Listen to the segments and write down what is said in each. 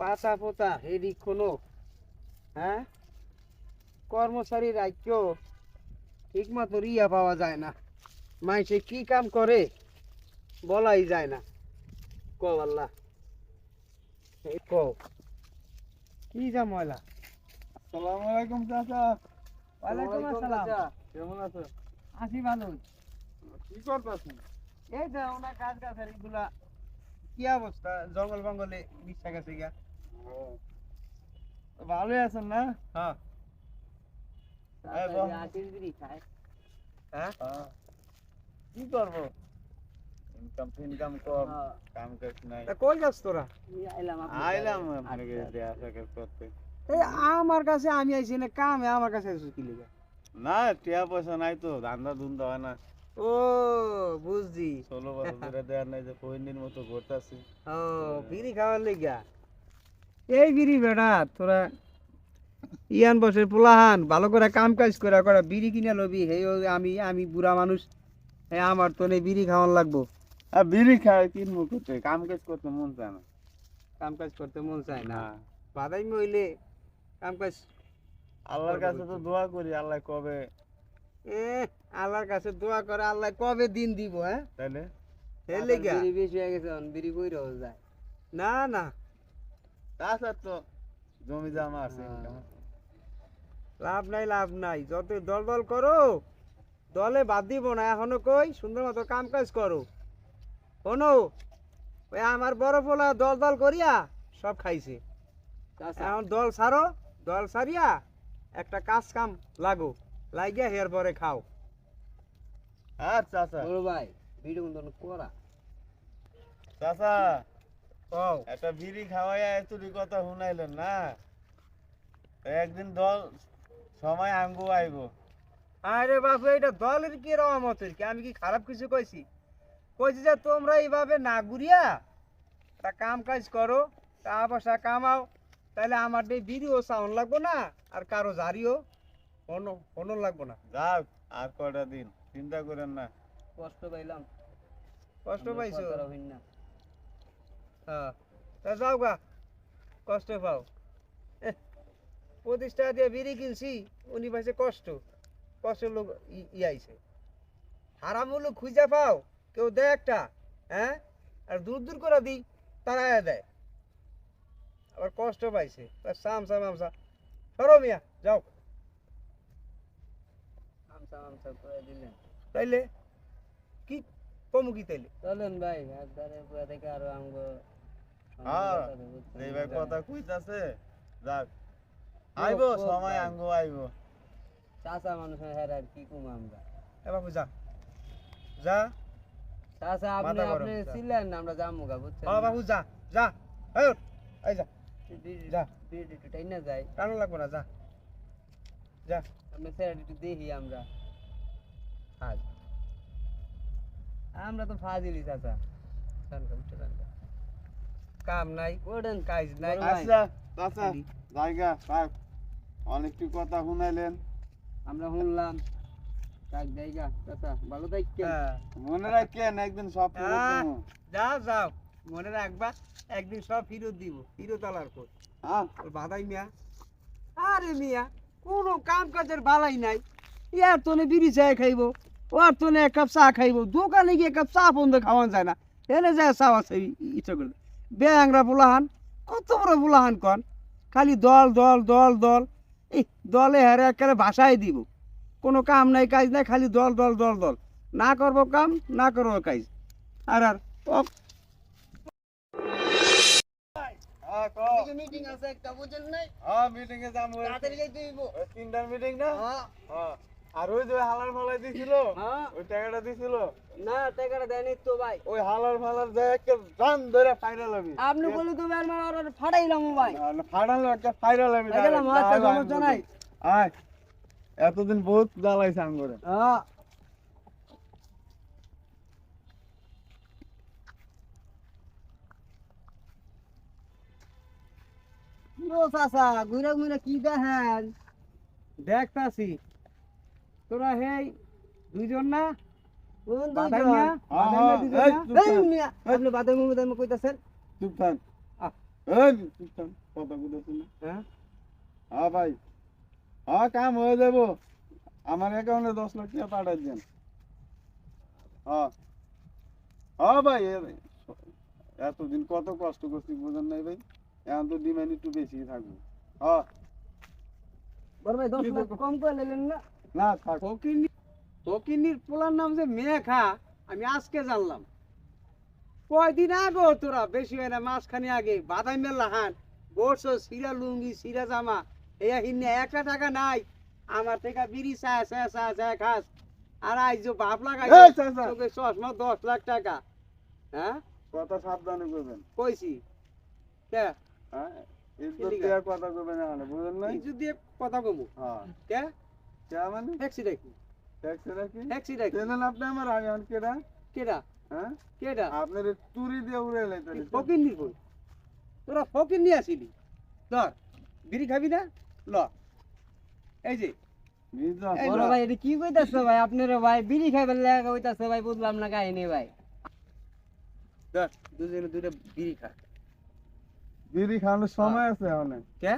পাতা পোতা এদিক কোনো হ্যাঁ? কর্মচারী রাজ্য ঠিক মতো রিয়া পাওয়া যায় না। মাইসে কি কাম করে বলাই যায় না। ক আল্লাহ? ক। কি যা ময়লা? আসসালামু আলাইকুম চাচা। ওয়ালাইকুম আসসালাম। কেমন আছো আসি ভালো। কি করতেছেন? এই যে কাজ কি অবস্থা? জঙ্গল বঙ্গলে বিশা গেছে গিয়া। ভালোই আছেন না? হ্যাঁ। হ্যাঁ? হ্যাঁ। কি করব? ইনকাম ইনকাম কম কাম কাজ নাই। কই যাস তোরা? আইলাম আপনাকে দেয়া করতে। আমার কাছে আমি আইছি না কামে আমার কাছে আইছিস কি লিগা? না টিয়া পয়সা নাই তো ধান্দা ধুন্দা হয় না। ও বুঝছি। ষোলো বছর ধরে দেওয়ার নাই যে কইনের মতো ঘুরতেছি। ও বিড়ি খাওয়ার লিগা? এই বিড়ি বেড়া তোরা ইয়ান বসে পোলাহান ভালো করে কাম কাজ করে করে বিড়ি কিনে লবি। হে আমি আমি বুড়া মানুষ হে আমার তো নেই বিড়ি খাওয়ান লাগবো। আর বিড়ি খায় কিনবো করতে কাম কাজ করতে মন চায় না। কাম কাজ করতে মন চায় না। না বাদাই মইলে কাম কাজ আল্লাহর কাছে তো দোয়া করি আল্লাহ কবে? এ আল্লাহর কাছে দোয়া করে আল্লাহ কবে দিন দিব হ্যাঁ? লিগা? বেশি হয়ে গেছে বিড়ি কই যায়। না না। তাছাড়া তো জমি জামা আছে হ্যাঁ। আছে। লাভ নাই লাভ নাই। যত দল দল করো দলে বাদ দিব না। এখনও কই সুন্দর মতো কাম কাজ করো। শোনো ওই আমার বড় পোলা দল দল করিয়া সব খাইছে। এখন দল ছাড়ো দল ছাড়িয়া একটা কাজ কাম লাগো। লাগিয়া হের পরে খাও। চাচা। বড় ভাই ভিডিও করা চাচা। একটা বিড়ি খাওয়াইয়া এতটি কথা শুনাইলেন না? একদিন দল সময় আঙ্গু আইব। আরে বাপু এটা দলের কি রহমতের কি? আমি কি খারাপ কিছু কইছি? কইছি যে তোমরা এইভাবে না ঘুরিয়া তা কাম কাজ করো টাকা পয়সা কামাও তাহলে আমার এই বিড়িও সাউন্ড লাগবো না আর কারও জারিও কোনো কোনো লাগবো না। যাক আর কয়টা দিন? চিন্তা করেন না। কষ্ট পাইলাম। কষ্ট পাইছো? হ্যাঁ তা যাও গা কষ্ট পাও পঁচিশ টাকা দিয়ে বিড়ি কিনছি উনি পাইছে কষ্ট কষ্ট লোক ই- ই আইছে লোক খুঁজে পাও কেউ দেয় একটা হ্যাঁ আর দূর দূর করে দিই তারা দেয় আবার কষ্ট পাইছে তা সাম সাম আমসা সরো মিয়া যাও তাইলে কমু কি তাইলে? চলেন ভাই একবারে পুরা থেকে আরও আঙ্গ হ্যাঁ এই ভাই কথা কইতাছে। যাক আইব সময় ভাই। আঙ্গু চাচা মানুষ আর কি কম আমরা? এ বাবু যা। যা। চাচা আপনি আপনি ছিলেন না আমরা যাব গা বুঝছেন? বাবু যা যা। এই এই যা। যা। বিড়ি একটু টাইনা যাই টানো লাগবো না যা। যা। আপনি স্যার একটু দেখি আমরা। আজ। আমরা তো ফাজিলি চাচা। কাম নাই ওঠেন কাজ নাই। আচ্ছা চাচা জায়গা থাক। অনেকটি কথা শুনাইলেন। আমরা শুনলাম। যাক জায়গা চাচা ভালো থাকছেন হ্যাঁ। মনে রাখেন একদিন সব ফেরত হ্যাঁ। যাও যাও। মনে রাখবা একদিন সব ফিরত দিব। ফিরত আলার কর হ্যাঁ। বাদাই মিয়া। আরে মিয়া কোনো কাম কাজের বালাই নাই। ইয়ার তোনে বিড়ি চায় খাইব। ওর তোনে এক কাপ চা খাইব। দোকানে গিয়ে এক কাপ চা বন্ধ খাওয়ান যায় না। এনে যায় চা আছে ইচ্ছা পোলাহান কত বড় পোলাহান কন। খালি দল দল দল দল। এই দলে হারে একেবারে ভাষাই দিব। কোনো কাম নাই কাজ নাই খালি দল দল দল দল। না করব কাম না করব কাজ। আর আর মিটিং আছে একটা বুঝেন নাই? হ্যাঁ মিটিং এ যাব তিনটার মিটিং না? হ্যাঁ। হ্যাঁ। আর ওই যে হালার ফালাই দিছিল হ্যাঁ। ওই টাকাটা দিছিল। না টাকাটা দেয়নি তো ভাই। ওই হালার ফালার যায় একটা রান ধরে ফাইনাল আপনি বলে তো আমার ভাই। ফাইনাল একটা ফাইনাল গেলাম, আচ্ছা, সমস্যা নাই। আয় এতদিন বহুত জ্বালাইছে আঙ্গুরে। হ্যাঁ। ও চাচা ঘুরে ঘুরে কি দেখেন? দেখতাছি। তোরা হেই দুইজন না? কাম হয়ে যাব। আমার অ্যাকাউন্টে দশ লাখ টাকা পাঠাই দেন। ভাই এ- এতদিন কত কষ্ট করছি বুঝেন নাই ভাই? এখন তো ডিমান্ড একটু বেশি থাকবে। হ্যাঁ ভাই দশ লাখ কম করে নিলেন না? না ফকিনি ফকিনির পোলার নাম যে মেঘা আমি আজকে জানলাম। কয়দিন আগে তোরা বেশি হয় না মাসখানি আগে বাদাই মেলা হান বসো সিরা লুঙ্গি সিরা জামা এই হিন্নে একটা টাকা নাই। আমার থেকে বিড়ি চা চা চা চা খাস। আর আইজ বাপ লাগাই তোকে চশমা দশ লাখ টাকা। হ্যাঁ? কথা সাবধানে করবেন কইছি। কে? হ্যাঁ কথা নাই? ইজ্জত দিয়ে কথা কমু। হ্যাঁ। কে? কে মানে ট্যাক্সি দেখি ট্যাক্সি রাখি ট্যাক্সি দেখি চেনেন আপনি আমার আগে এখন কেডা কেডা হ্যাঁ কেডা আপনার তুরি দিয়ে উড়ে লাইতে ফকির নির বই তোরা ফকির নিয়ে আসিলি ধর বিড়ি খাবি না ল এই যে। ভাই এটা কি কইতাছ ভাই আপনারা ভাই বিড়ি খাইবার লাগা কইতাছ ভাই বুঝলাম না কাহিনী ভাই। ধর দুজনে দুটো বিড়ি খা। বিড়ি খাওয়ানোর সময় আছে এখন। কে?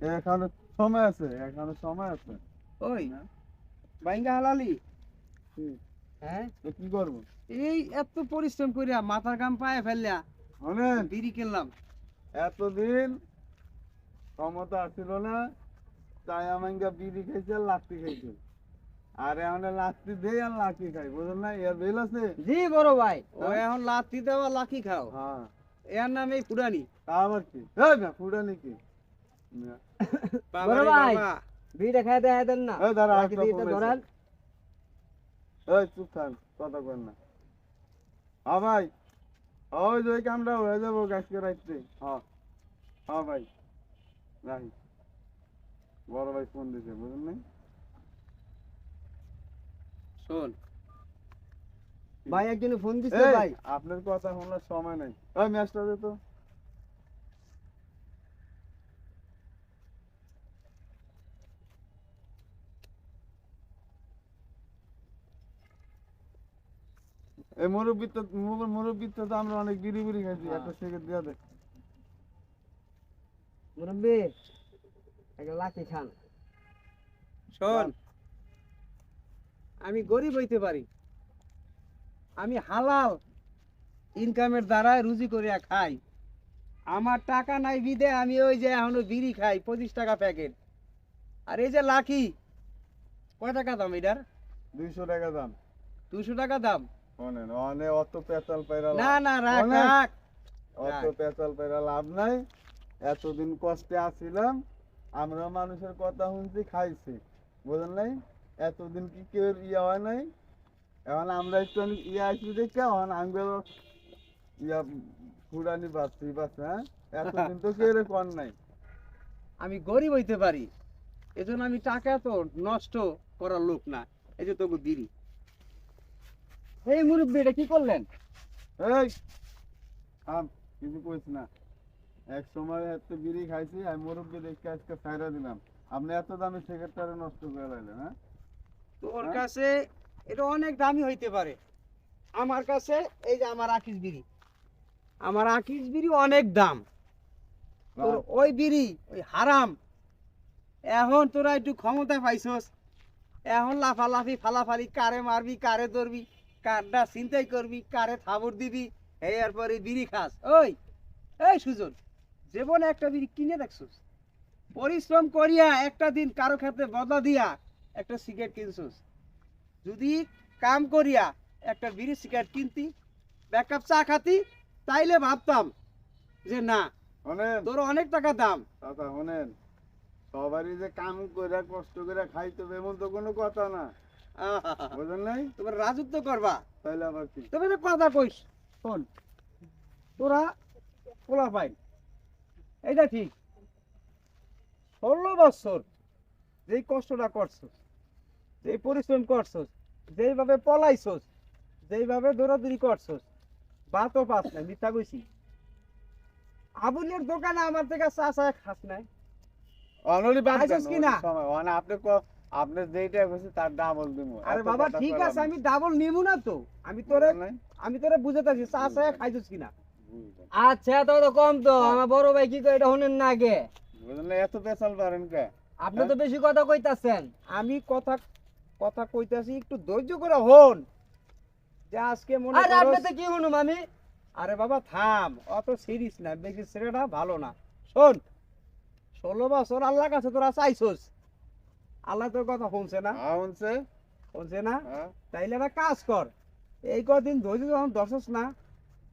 এই এখনও সময় আছে এখনও সময় আছে। ওই বাইঙ্গা হালালি? হ্যাঁ? কি করব? এই এত পরিশ্রম করিয়া মাথার গাম পায়ে ফেললা। শোনেন বিড়ি কিনলাম এতদিন ক্ষমতা আসছিল না তাই আমাকে বিড়ি খাইছে আর লাত্তি খাইছে। আর এখন লাত্তি দেই আর লাঠি খাই বুঝলেন না? এর বেল আছে? জি বড় ভাই। ও এখন লাত্তি দেওয়া লাখি খাও। হ্যাঁ। এর নামে ফুরানি তা আবার কি? এই না ফুটানি কি? বড় ভাই। দেন না। এই দাঁড়া, দিয়ে এই চুপ থাক কথা কর না। হ্যাঁ ভাই ওই যে কামটা হয়ে যাব হ্যাঁ হ্যাঁ ভাই রাখি বড় ভাই ফোন দিছে বুঝলেন না শোন। ভাই একজনে ফোন দিছে ভাই। আপনার কথা শোনার সময় নাই। ওই ম্যাচটা তো। এই মুরব্বী তো মুরব্বী তো আমরা অনেক বিড়ি বিড়ি খাইছি হ্যাঁ। একটা সিগারেট দিয়া দে। মুরব্বি একটা লাঠি খান। শোন। আমি গরিব হইতে পারি। আমি হালাল ইনকামের দ্বারা রুজি করিয়া খাই। আমার টাকা নাই বিদে আমি ওই যে এখনও বিড়ি খাই পঁচিশ টাকা প্যাকেট। আর এই যে লাকি কয় টাকা দাম এটার? দুইশো টাকা দাম। দুশো টাকা দাম? শোনেন অনেক অত পেঁচাল পাইরা না না রাখ রাখ। অত পেঁচাল পাইরা লাভ নাই। এতদিন কষ্টে আসছিলাম আমরা মানুষের কথা শুনছি খাইছি। বুঝলেন নাই? এতদিন কি কেউ ইয়া হয় নাই? এখন আমরা একটু ইয়া আসছি দেখে এখন আঙ্গুল ইয়া ফুরানি পাচ্ছি পাচ্ছে হ্যাঁ? এতদিন তো কেউ কর নাই। আমি গরিব হইতে পারি এজন্য আমি টাকা তো নষ্ট করার লোক না এই যে তোকে বিড়ি এই মুরব্বি এটা কি করলেন? এই আম কিছু কইস না। এক সময় এত বিড়ি খাইছি আমি মুরব্বী দেখে আজকে ছাইরা দিলাম। আপনি এত দামি সিগারেটটা নষ্ট করে লাইলেন হ্যাঁ? তোর হ্যাঁ? কাছে এটা অনেক দামি হইতে পারে। আমার কাছে এই যে আমার আকিস বিড়ি। আমার আকিস বিড়ি অনেক দাম। তোর ওই বিড়ি ওই হারাম। এখন তোরা একটু ক্ষমতা পাইছস। এখন লাফালাফি ফালাফালি কারে মারবি কারে ধরবি? কারটা চিন্তাই করবি কারে থাবর দিবি এই এরপরে বিড়ি খাস। ওই এই সুজন জীবনে একটা বিড়ি কিনে দেখছস? পরিশ্রম করিয়া একটা দিন কারও ক্ষেত্রে বদলা দিয়া একটা সিগারেট কিনছস। যদি কাম করিয়া একটা বিড়ি সিগারেট কিনতি এক কাপ চা খাতি তাইলে ভাবতাম যে না তোর অনেক টাকা দাম। দাদা শোনেন সবারই যে কাম করে কষ্ট করে খাইতে হবে এমন তো কোনো কথা না। বুঝলেন নাই? তোমরা রাজত্ব করবা। তাইলে আবার কি? তবে একটা কথা কইস শোন তোরা পোলা পাই এইটা ঠিক। ষোলো বছর যেই কষ্টটা করছস যেই পরিশ্রম করছস যেইভাবে পলাইছস যেইভাবে দৌড়াদৌড়ি করছস বাতও পাস না মিথ্যা কইছি। আবুলের দোকানে আমার থেকে চা চা খাস নাই। অনলি বাদ কি না? আপনি আপনি যেইটা কইছে তার ডাবল দিমু। আরে বাবা ঠিক আছে আমি ডাবল নিমু না তো। আমি তোরে আমি তোরে বুঝাতেছি চা চা খাইছস কিনা? আচ্ছা তো তো কম তো। আমার বড় ভাই কি কয় এটা শুনেন না আগে। বুঝলেন এত পেশাল পারেন কে? আপনি তো বেশি কথা কইতাছেন। আমি কথা কথা কইতাছি একটু ধৈর্য করে হন। যে আজকে মনে আরে আপনি তো কি শুনুম আমি? আরে বাবা থাম। অত সিরিয়াস না। বেশি ছেলেটা ভালো না। শোন ষোলো বছর আল্লাহ কাছে তোরা চাইছস। আল্লাহ তোর কথা শুনছে না? হ্যাঁ শুনছে। শুনছে না? হ্যাঁ। তাইলে একটা কাজ কর। এই কদিন ধৈর্য যখন দর্শস না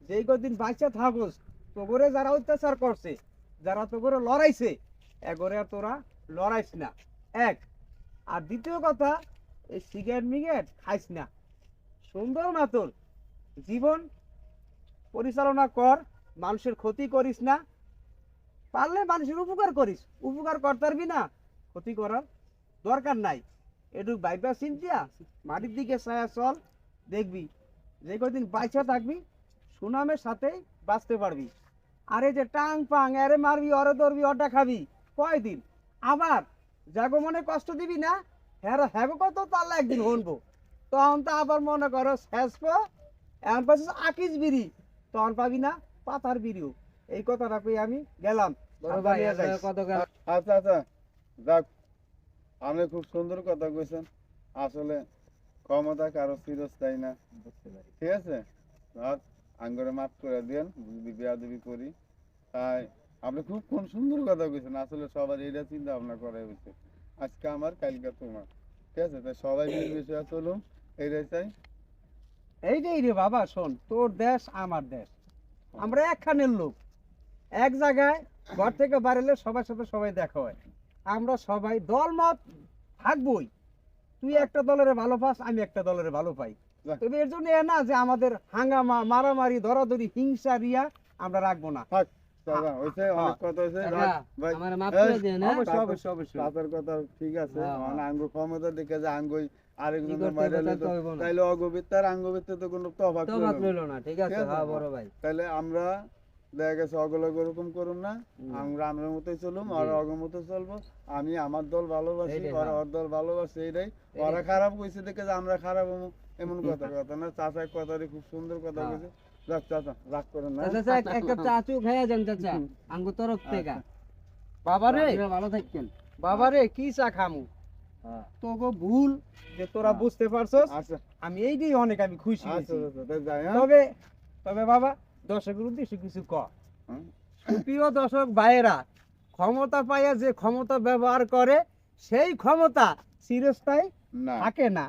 যেই কদিন বাচ্চা থাকস তোগরে যারা অত্যাচার করছে যারা তোগরে লড়াইছে এগরে তোরা লড়াইস না। এক। আর দ্বিতীয় কথা এই সিগারেট মিগারেট খাইস না। সুন্দর মাতর জীবন পরিচালনা কর মানুষের ক্ষতি করিস না। পারলে মানুষের উপকার করিস। উপকার করতে পারবি না ক্ষতি করার দরকার নাই। একটু বাইপা চিন্তিয়া মাটির দিকে ছায়া চল দেখবি। যে কদিন বাইচা থাকবি সুনামের সাথে বাঁচতে পারবি। আরে যে টাং পাং আরে মারবি অরে ধরবি অটা খাবি কয়দিন? আবার যাগো মনে কষ্ট দিবি না? হ্যাঁ হ্যাগো কত তাহলে একদিন হনবো। তখন তো আবার মনে করো শেষ এখন পাচ্ছিস আকিস বিড়ি। তখন পাবি না পাতার বিড়িও। এই কথাটা কই আমি গেলাম। আচ্ছা আচ্ছা যাক। আপনি খুব সুন্দর কথা কইছেন। আসলে ক্ষমতা কারও চিরস্থায়ী না। ঠিক আছে? আর আঙ্গরে মাফ করে দেন যদি বিয়াদবি করি। তাই আপনি খুব কোন সুন্দর কথা কইছেন। আসলে সবার এটা চিন্তা ভাবনা করা উচিত আজকে আমার কালকে তোমার। ঠিক আছে? তাই সবাই মিলে বিষয়ে চলুন এইটাই চাই। এইটাই রে বাবা শোন তোর দেশ আমার দেশ। আমরা একখানের লোক। এক জায়গায় ঘর থেকে বাড়ালে সবার সাথে সবাই দেখা হয়। আমরা সবাই দল মত থাকবই। তুই একটা দলের ভালো পাস আমি একটা দলের ভালো পাই। তবে এর জন্য এ না যে আমাদের হাঙ্গামা মারামারি ধরাধরি হিংসা রিয়া আমরা রাখব না। ঠিক আছে। ক্ষমতা দেখে যে আঙ্গই আরেকজনের মাইরা। তাইলে অগবিত্তার আঙ্গবিত্তে তো কোনো। ঠিক আছে বড় ভাই। তাহলে আমরা দেখা গেছে অগলগ ওরকম করুন না। আমরা আমরা মতোই চলুম জি। আর অগ মতো চলবো। আমি আমার দল ভালোবাসি ওরা। ওর দল ভালোবাসে এইটাই। ওরা খারাপ কইছে দেখে যে আমরা খারাপ হব এমন কথা কথা না। চাচা কথাটি খুব সুন্দর কথা হ্যাঁ। কইছে। যাক চাচা রাগ করেন না। চাচা এক- কাপ চাচু খাইয়া যান চাচা। আঙ্গু তরফ থেকে। বাবা রে। ভালো বাবা রে কি চা খামু? হ্যাঁ। তোগো ভুল যে তোরা হ্যাঁ। বুঝতে পারছস আচ্ছা। আমি এইটাই অনেক আমি খুশি আচ্ছা হয়েছি। আচ্ছা তবে তবে বাবা দর্শকের উদ্দেশ্যে কিছু ক। হুম। সুপ্রিয় দর্শক ভাইয়েরা ক্ষমতা পাইয়া যে ক্ষমতা ব্যবহার করে সেই ক্ষমতা চিরস্থায়ী থাকে না।